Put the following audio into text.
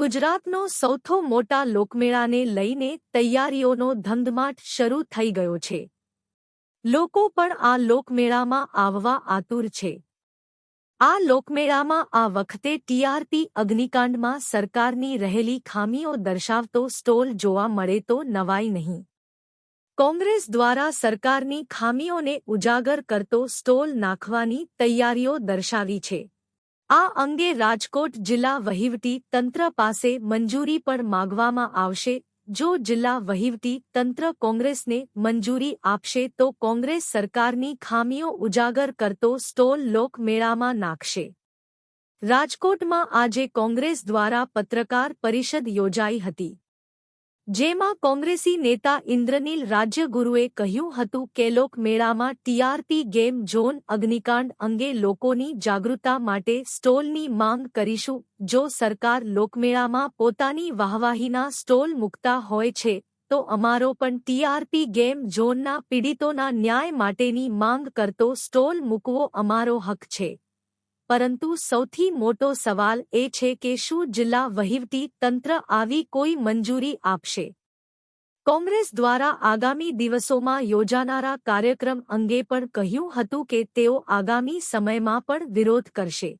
ગુજરાતનો સૌથો મોટા લોકમેળાને લઈને તૈયારીઓનો ધમધમાટ શરૂ થઈ ગયો છે. લોકો પણ આ લોકમેળામાં આવવા આતુર છે. આ લોકમેળામાં આ વખતે ટીઆરપી અગ્નિકાંડમાં સરકારની રહેલી ખામીઓ દર્શાવતો સ્ટોલ જોવા મળે તો નવાઈ નહીં. કોંગ્રેસ દ્વારા સરકારની ખામીઓને ઉજાગર કરતો સ્ટોલ નાખવાની તૈયારીઓ દર્શાવી છે. આ અંગે રાજકોટ જિલ્લા વહીવટી તંત્ર પાસે મંજૂરી પણ માગવામાં આવશે. જો જિલ્લા વહીવટી તંત્ર કોંગ્રેસને મંજૂરી આપશે તો કોંગ્રેસ સરકારની ખામીઓ ઉજાગર કરતો સ્ટોલ લોકમેળામાં નાખશે. રાજકોટમાં આજે કોંગ્રેસ દ્વારા પત્રકાર પરિષદ યોજાઈ હતી. જેમાં કોંગ્રેસી નેતા ઇન્દ્રનીલ રાજ્યગુરુએ કહ્યું હતું કે લોકમેળામાં ટીઆરપી ગેમ ઝોન અગ્નિકાંડ અંગે લોકોની જાગૃતતા માટે સ્ટોલની માંગ કરીશું. જો સરકાર લોકમેળામાં પોતાની વાહવાહીના સ્ટોલ મૂકતા હોય છે, તો અમારો પણ ટીઆરપી ગેમ ઝોનના પીડિતોના ન્યાય માટેની માંગ કરતો સ્ટોલ મૂકવો અમારો હક છે. પરંતુ સૌથી મોટો સવાલ એ છે કે શું જિલ્લા વહીવટી તંત્ર આવી કોઈ મંજૂરી આપશે? કોંગ્રેસ દ્વારા આગામી દિવસોમાં યોજાનારા કાર્યક્રમ અંગે પણ કહ્યું હતું કે તેઓ આગામી સમયમાં પણ વિરોધ કરશે.